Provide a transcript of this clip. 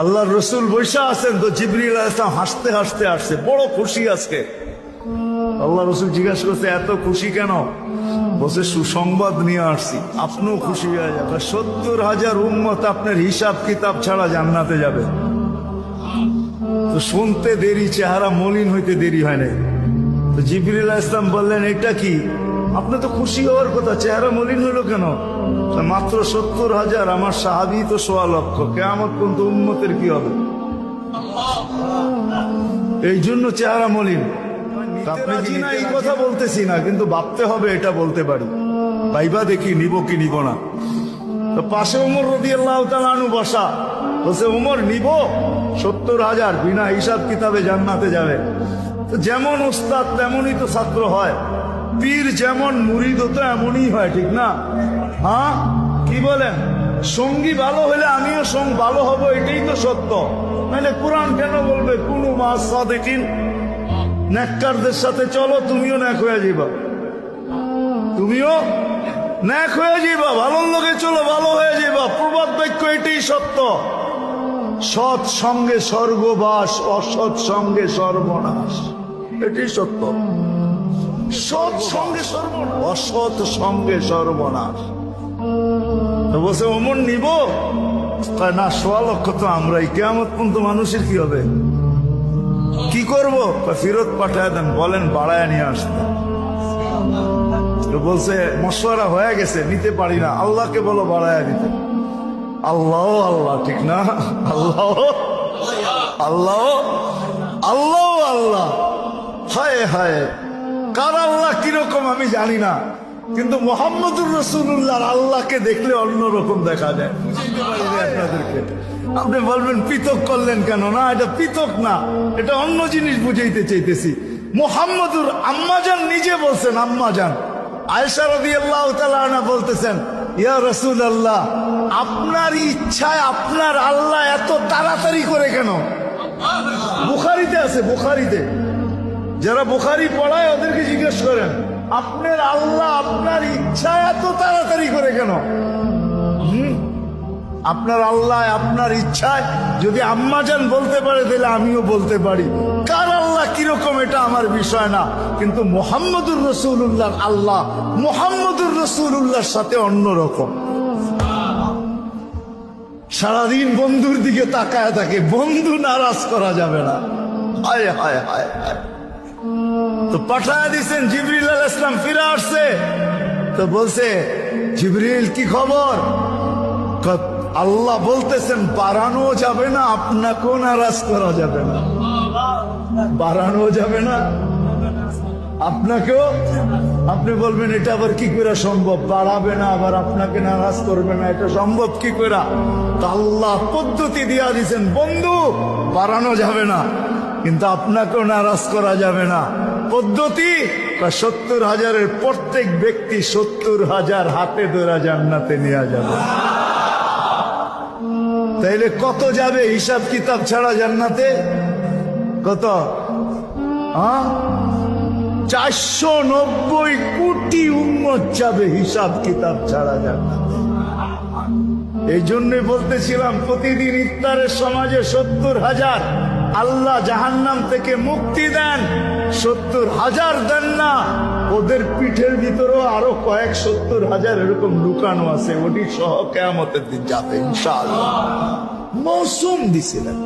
আল্লাহ রসুল বৈশা আছেন তো জিবরিল হাসতে হাসতে আসছে। বড় খুশি আজকে। আল্লাহ রসুল জিজ্ঞাসা করছে, এত খুশি কেন? বসে সুসংবাদ নিয়ে আসছি। আপনিও খুশি হয়ে যাবে সত্তর হাজার উম্মত আপনার হিসাব কিতাব ছাড়া জান্নাতে যাবে। তো শুনতে দেরি, চেহারা মলিন হইতে দেরি হয় নাই। তো ইসলাম বললেন, এটা কি? আপনি তো খুশি হওয়ার কথা চেহারা মলিন হইল কেন? মাত্র সত্তর হাজার আমার সাহাবি তো সোয়া লক্ষ। কেমন পর্যন্ত উন্মতের কি হবে? এই জন্য চেহারা মলিন। আপনি না এই কথা বলতেছি না কিন্তু ভাবতে হবে এটা বলতে পারি। ভাইবা দেখি নিব কি নিব না। তো পাশে উমর রদি আল্লাহ তালু বসা। বলছে উমর নিব। সত্তর হাজার বিনা হিসাব কিতাবে জান্নাতে যাবে। তো যেমন ওস্তাদ তেমনই তো ছাত্র হয়। পীর যেমন মুরিদ তো এমনই হয়, ঠিক না? হ্যাঁ? কি বলেন? সঙ্গী ভালো হলে আমিও সঙ্গ ভালো হব, এটাই তো সত্য। নাহলে কোরআন কেন বলবে? কোনো মাস সাদেকিন। নেককারদের সাথে চলো, তুমিও ন্যাক হয়ে যাবা তুমিও ন্যাক হয়ে যাবা ভালোর লোকে চলো, ভালো হয়ে যাবা প্রবাদ বাক্য এটাই সত্য। সৎ সঙ্গে স্বর্গবাস, অসৎ সঙ্গে সর্বনাশ। এটাই সত্য। সৎ সঙ্গে অসৎ সঙ্গে সর্বনাশ। বসে অমন নিব? না, সোয়া তো আমরাই। কেমন পর্যন্ত মানুষের কি হবে? কি করব? ফেরত পাঠায় দেন, বলেন, বাড়ায় নিয়ে আসতে বলছে, মশওয়ারা হয়ে গেছে, নিতে পারি না। আল্লাহকে বলো, বাড়ায় দিতে। আল্লাহ আল্লাহ, ঠিক না? আল্লাহ আল্লাহ আল্লাহ আল্লাহ। হায় হায় কার আল্লাহ কীরকম আমি জানি না। কিন্তু মোহাম্মদুর রসুল্লাহ আল্লাহকে দেখলে অন্যরকম দেখা যায়। আপনাদেরকে। আপনি বলবেন, পৃথক করলেন কেন? না, এটা পৃথক না। এটা অন্য জিনিস বুঝাইতে চাইতেছি। মোহাম্মদুর আম্মাজান নিজে বলছেন, আম্মাজান। আয়সা রবি আল্লাহ তালা বলতেছেন, ইয়া রসুল আল্লাহ আপনার ইচ্ছায় আপনার আল্লাহ এত তাড়াতাড়ি করে কেন? বুখারিতে আছে, বুখারিতে। যারা বুখারি পড়ায় ওদেরকে জিজ্ঞেস করেন, আপনার আল্লাহ আপনার ইচ্ছা এত তাড়াতাড়ি করে কেন? আপনার আল্লাহ আপনার ইচ্ছায় যদি আম্মাজান বলতে পারে, তাহলে আমিও বলতে পারি। কার আল্লাহ কীরকম, এটা আমার বিষয় না। কিন্তু মোহাম্মদুর রসুল্লাহ আল্লাহ মোহাম্মদুর রসুল্লাহর সাথে অন্যরকম। সারাদিন বন্ধুর দিকে তাকায় থাকে, বন্ধু নারাজ করা যাবে না। হায় হায় হায় হায়। তো পাঠায় দিছেন জিবরিল আল ইসলাম ফিরে আসছে। তো বলছে, জিবরিল, কি খবর? আল্লাহ বলতেছেন, বাড়ানো যাবে না, আপনাকেও নারাজ করা যাবে না। বাড়ানো যাবে না, আপনাকেও? আপনি বলবেন, এটা আবার কি করে সম্ভব? বাড়াবে না, আবার আপনাকে নারাজ করবে না, এটা সম্ভব কি করে? আল্লাহ পদ্ধতি দিয়া দিছেন, বন্ধু, বাড়ানো যাবে না, কিন্তু আপনাকেও নারাজ করা যাবে না। পদ্ধতি? বা সত্তর হাজারের প্রত্যেক ব্যক্তি সত্তর হাজার হাতে ধরা জান্নাতে নেওয়া যাবে। তাইলে কত যাবে হিসাব কিতাব ছাড়া জান্নাতে? কত? চারশো নব্বই কোটি উন্মত যাবে হিসাব কিতাব ছাড়া জান্নাতে। এই জন্যই বলতেছিলাম, প্রতিদিন ইফতারের সমাজে সত্তর হাজার আল্লাহ জাহান্নাম থেকে মুক্তি দেন, সত্তর হাজার দেন না, ওদের পিঠের ভিতরেও আরও কয়েক সত্তর হাজার এরকম লুকানো আছে, ওটি সহ কেয়ামতের দিন যাবে, ইনশাআল্লাহ। মৌসুম দিছিলেন।